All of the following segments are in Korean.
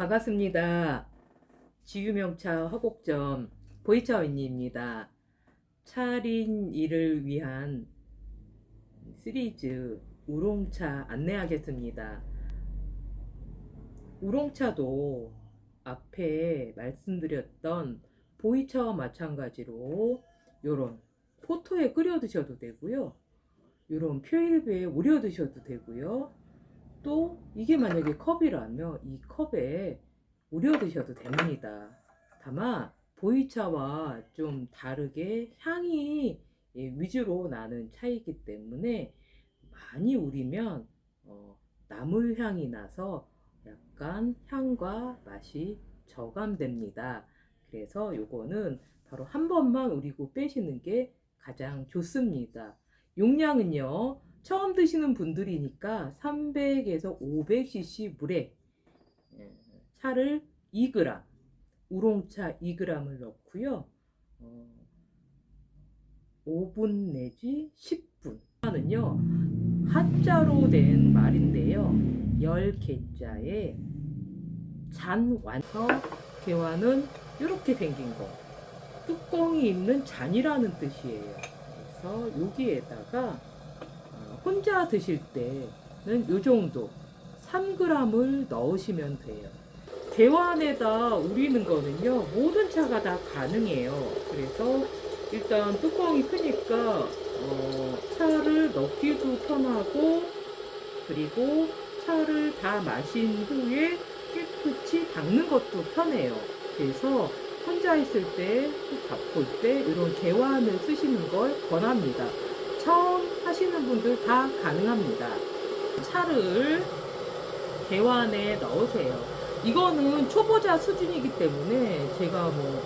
반갑습니다. 지유명차 화곡점 보이차 언니입니다. 차린 이를 위한 시리즈 우롱차 안내하겠습니다. 우롱차도 앞에 말씀드렸던 보이차와 마찬가지로 요런 포토에 끓여 드셔도 되고요. 요런 표일부에 우려 드셔도 되고요. 또 이게 만약에 컵이라면 이 컵에 우려 드셔도 됩니다. 다만 보이차와 좀 다르게 향이 예, 위주로 나는 차이기 때문에 많이 우리면 어, 나물 향이 나서 약간 향과 맛이 저감됩니다. 그래서 요거는 바로 한 번만 우리고 빼시는 게 가장 좋습니다. 용량은요. 처음 드시는 분들이니까 300에서 500cc 물에 예, 차를 2g, 우롱차 2g을 넣고요. 어, 5분 내지 10분. 는요 한자로 된 말인데요. 열 개자에 잔 완서 개화는 이렇게 생긴 거. 뚜껑이 있는 잔이라는 뜻이에요. 그래서 여기에다가 어, 혼자 드실 때는 요 정도 3g을 넣으시면 돼요. 개완에다 우리는 거는요 모든 차가 다 가능해요. 그래서 일단 뚜껑이 크니까 어, 차를 넣기도 편하고 그리고 차를 다 마신 후에 깨끗이 닦는 것도 편해요. 그래서 혼자 있을 때, 바쁠 때 이런 개완을 쓰시는 걸 권합니다. 하시는 분들 다 가능합니다. 차를 개완에 넣으세요. 이거는 초보자 수준이기 때문에 제가 뭐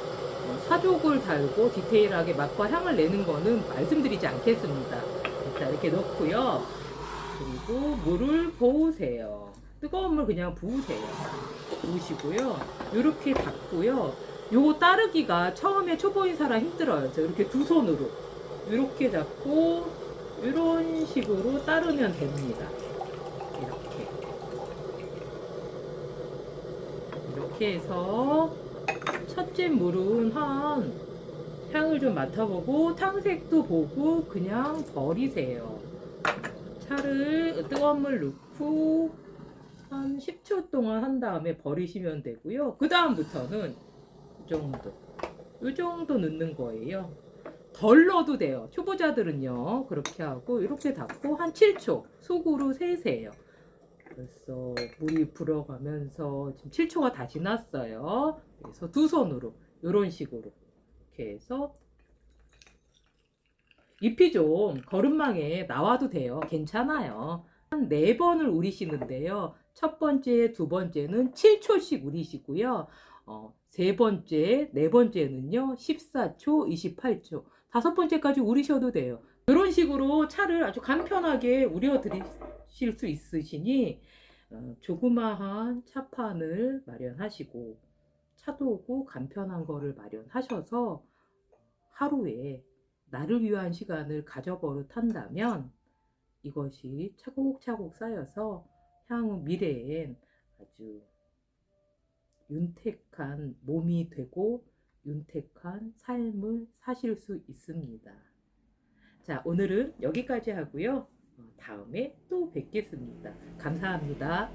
어, 사족을 달고 디테일하게 맛과 향을 내는 거는 말씀드리지 않겠습니다. 자, 이렇게 넣고요. 그리고 물을 부으세요. 뜨거운 물 그냥 부으세요. 부으시고요. 이렇게 닫고요. 요거 따르기가 처음에 초보인 사람 힘들어요. 이렇게 두 손으로 이렇게 잡고 이런 식으로 따르면 됩니다. 이렇게 이렇게 해서 첫째 물은 한 향을 좀 맡아보고 탕색도 보고 그냥 버리세요. 차를 뜨거운 물 넣고 한 10초 동안 한 다음에 버리시면 되고요. 그 다음부터는 이 정도, 이 정도 넣는 거예요. 덜 넣어도 돼요. 초보자들은요. 그렇게 하고 이렇게 닫고 한 7초 속으로 세세요. 벌써 물이 불어가면서 지금 7초가 다 지났어요. 그래서 두 손으로 이런 식으로 이렇게 해서 잎이 좀 거름망에 나와도 돼요. 괜찮아요. 한 네 번을 우리시는데요. 첫 번째, 두 번째는 7초씩 우리시고요. 어, 세 번째, 네 번째는요. 14초, 28초. 다섯 번째까지 우리셔도 돼요. 이런 식으로 차를 아주 간편하게 우려 드실 수 있으시니 어, 조그마한 차판을 마련하시고 차도 오고 간편한 거를 마련하셔서 하루에 나를 위한 시간을 가져버릇 한다면 이것이 차곡차곡 쌓여서 향후 미래엔 아주 윤택한 몸이 되고 윤택한 삶을 사실 수 있습니다. 자, 오늘은 여기까지 하고요. 어, 다음에 또 뵙겠습니다. 감사합니다.